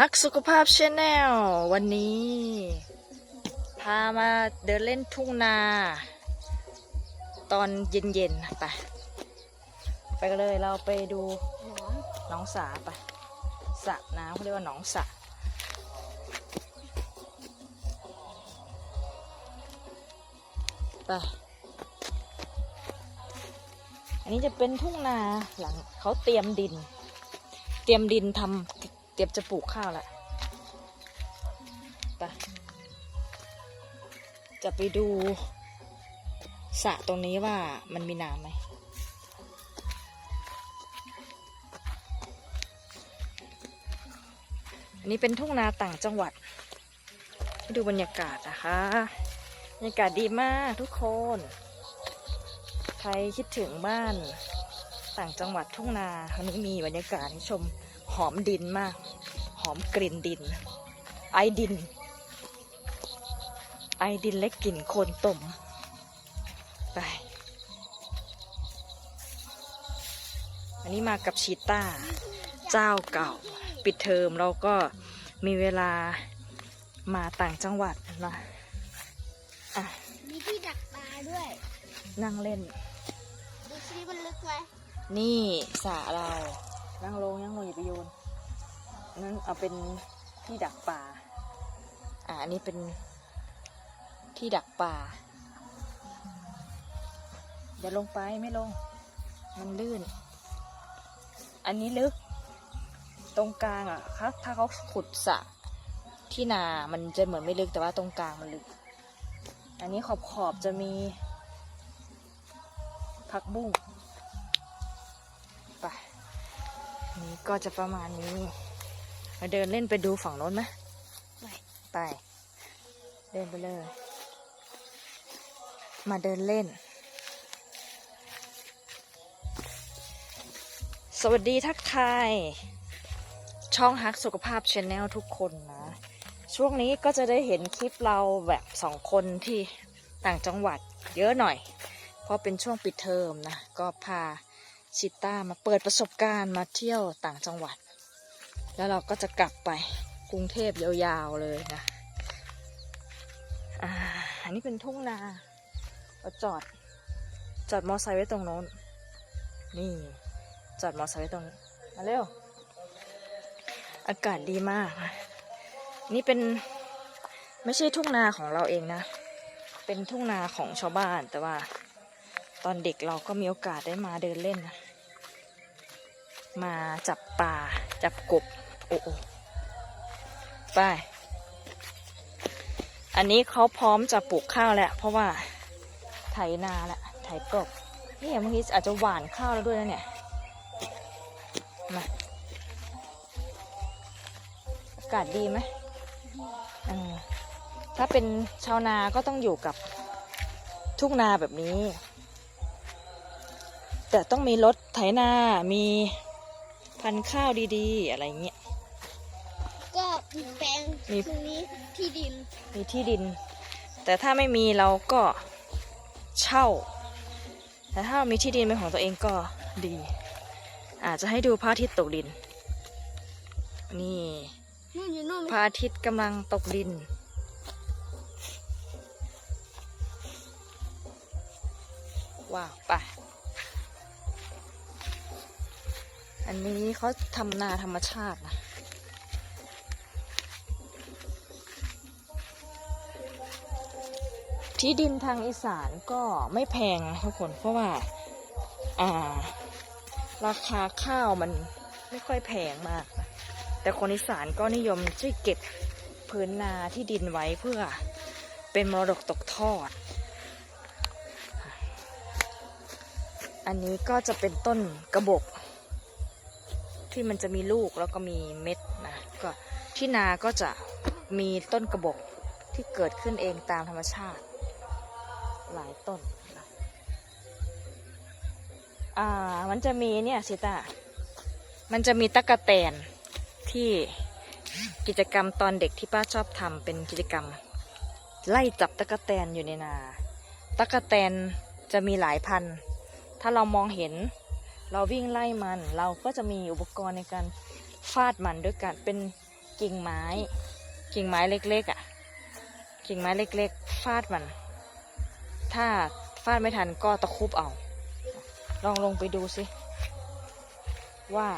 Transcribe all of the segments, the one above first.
ฮักสุขภาพชแนลวันนี้ พามาเดินเล่นทุ่งนา ตอนเย็นๆไปไปกันเลยเราไปดูหนอนหนองสาไปสระน้ำเขาเรียกว่าหนองสระไปอันนี้จะเป็นทุ่งนาหลังเขาเตรียมดิน เตรียมดินทำ เตรียมจะปลูกข้าวละไปจะไปดูสระตรงนี้ว่ามันมีน้ำไหมอันนี้เป็นทุ่งนาต่างจังหวัดให้ดูบรรยากาศนะคะบรรยากาศดีมากทุกคน ใครคิดถึงบ้านต่างจังหวัดทุ่งนาวันนี้มีบรรยากาศให้ชม หอมดินมาก หอมกลิ่นดิน ไอดิน ไอดินและกลิ่นโคลนต่มไป อันนี้มากับชีต้า เจ้าเก่า ปิดเทอมเราก็มีเวลามาต่างจังหวัดนะอะมีที่ดักปลาด้วย นั่งเล่น ดูซิมันลึกไหมนี่สระเรา นั่งลงนั่งลงอย่าไปโยนนั่นเอาเป็นที่ดักปลาอะอันนี้เป็นที่ดักปลาอย่าลงไปไม่ลง มันลื่น อันนี้ลึก ตรงกลางอะถ้าถ้าเขาขุดสระที่นา มันจะเหมือนไม่ลึกแต่ว่าตรงกลางมันลึก อันนี้ขอบขอบๆจะมีผักบุ้ง นี่ก็จะประมาณนี้ มาเดินเล่นไปดูฝั่งโน้นไหมไปไป เดินไปเลย มาเดินเล่น สวัสดีทักทาย ช่องฮักสุขภาพช n แนลทุกคนนะ ช่วงนี้ก็จะได้เห็นคลิปเราแบบสองคนที่ต่างจังหวัดเยอะหน่อย เพราะเป็นช่วงปิดเทอมนะ ก็พา ชิต้ามาเปิดประสบการณ์มาเที่ยวต่างจังหวัด แล้วเราก็จะกลับไปกรุงเทพยาวๆเลยนะอ่าอันนี้เป็นทุ่งนาเราจอดจอดมอไซค์ไว้ตรงโน้น นี่ จอดมอไซค์ไว้ตรงนี้มาเร็ว อากาศดีมาก นี่เป็นไม่ใช่ทุ่งนาของเราเองนะ เป็นทุ่งนาของชาวบ้านแต่ว่า ตอนเด็กเราก็มีโอกาสได้มาเดินเล่นนะ มาจับปลาจับกบ โอ้โอไป อันนี้เขาพร้อมจะปลูกข้าวแล้ว เพราะว่าไถนาแหละไถกบนี่บางทีอาจจะหวานข้าวแล้วด้วยนะเนี่ย มา อากาศดีไหมถ้าเป็นชาวนาก็ต้องอยู่กับทุ่งนาแบบนี้ แต่ต้องมีรถไถนา มี พันธุ์ข้าวดีๆ อะไรเงี้ย ก็มีแปลงมี ตรงนี้ที่ดินมีที่ดิน แต่ถ้าไม่มีเราก็เช่า แต่ถ้ามีที่ดินเป็นของตัวเองก็ดี อาจจะให้ดูพระอาทิตย์ตกดิน นี่นู่นอยู่นู่นพระอาทิตย์กำลังตกดิน ว้าวไป อันนี้เขาทำนาธรรมชาตินะที่ดินทางอีสานก็ไม่แพงนะทุกคนเพราะว่าอ่า ราคาข้าวมันไม่ค่อยแพงมาก แต่คนอีสานก็นิยมที่เก็บพื้นนาที่ดินไว้เพื่อเป็นมรดกตกทอด อันนี้ก็จะเป็นต้นกระบอก ที่มันจะมีลูกแล้วก็มีเม็ดนะก็ที่นาก็จะมีต้นกระบอกที่เกิดขึ้นเองตามธรรมชาติ หลายต้นนะอ่ามันจะมีเนี่ยสิตามันจะมีตะกะแตนที่กิจกรรมตอนเด็กที่ป้าชอบทำเป็นกิจกรรม ไล่จับตะกะแตนอยู่ในนาตะกะแตนจะมีหลายพัน ถ้าเรามองเห็น เราวิ่งไล่มัน เราก็จะมีอุปกรณ์ในการฟาดมันด้วยกันเป็นกิ่งไม้ กิ่งไม้เล็กๆอะ กิ่งไม้เล็กๆ ฟาดมัน ถ้าฟาดไม่ทันก็ตะครุบเอา ลองลงไปดูสิ ว่า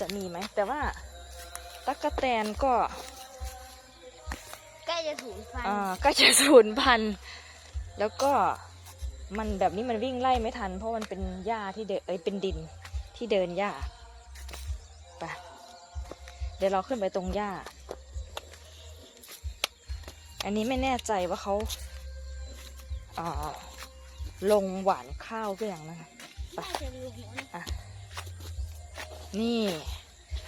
จะมีไหม แต่ว่าตั๊กแตนก็ใกล้จะถูกฟันอ่าก็จะสูญพันธุ์แล้วก็ มันแบบนี้มันวิ่งไล่ไม่ทัน เพราะมันเป็นหญ้าที่เดินเอ้ยเป็นดินที่เดินหญ้าไปเดี๋ยวเราขึ้นไปตรงหญ้า อันนี้ไม่แน่ใจว่าเขาอ่าลงหวานข้าวก็อย่างนั้นน่าจะะนี่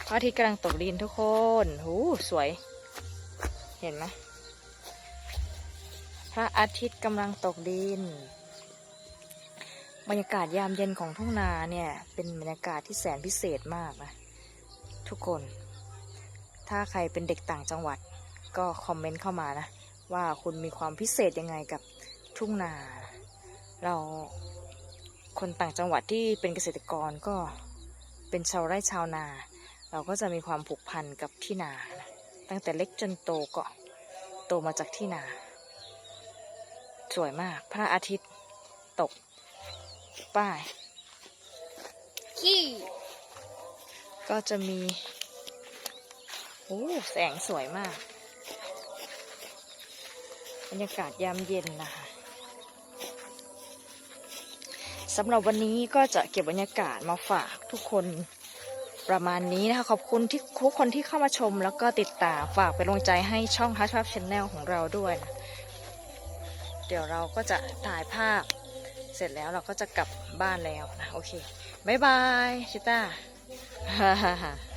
พระอาทิตย์กำลังตกดินทุกคนหูสวย เห็นไหมพระอาทิตย์กำลังตกดิน บรรยากาศยามเย็นของทุ่งนาเนี่ย เป็นบรรยากาศที่แสนพิเศษมากนะ ทุกคน ถ้าใครเป็นเด็กต่างจังหวัด ก็คอมเมนต์เข้ามานะ ว่าคุณมีความพิเศษยังไงกับทุ่งนา เราคนต่างจังหวัดที่เป็นเกษตรกรก็เป็นชาวไร่ชาวนา เราก็จะมีความผูกพันกับที่นา ตั้งแต่เล็กจนโตก็โตมาจากที่นา สวยมากพระอาทิตย์ตก ป้ายขี้ก็จะมี โอ้แสงสวยมาก บรรยากาศยามเย็นนะคะสำหรับวันนี้ก็จะเก็บบรรยากาศมาฝากทุกคนประมาณนี้นะคะ ขอบคุณที่ทุกคนที่เข้ามาชมแล้วก็ติดตามฝากเป็นกำลังใจให้ช่อง h u s h Pub Channel ของเราด้วยนะ เดี๋ยวเราก็จะถ่ายภาพ เสร็จแล้วเราก็จะกลับบ้านแล้วนะโอเคบายบายชิต้าฮ่าฮ่าฮ่า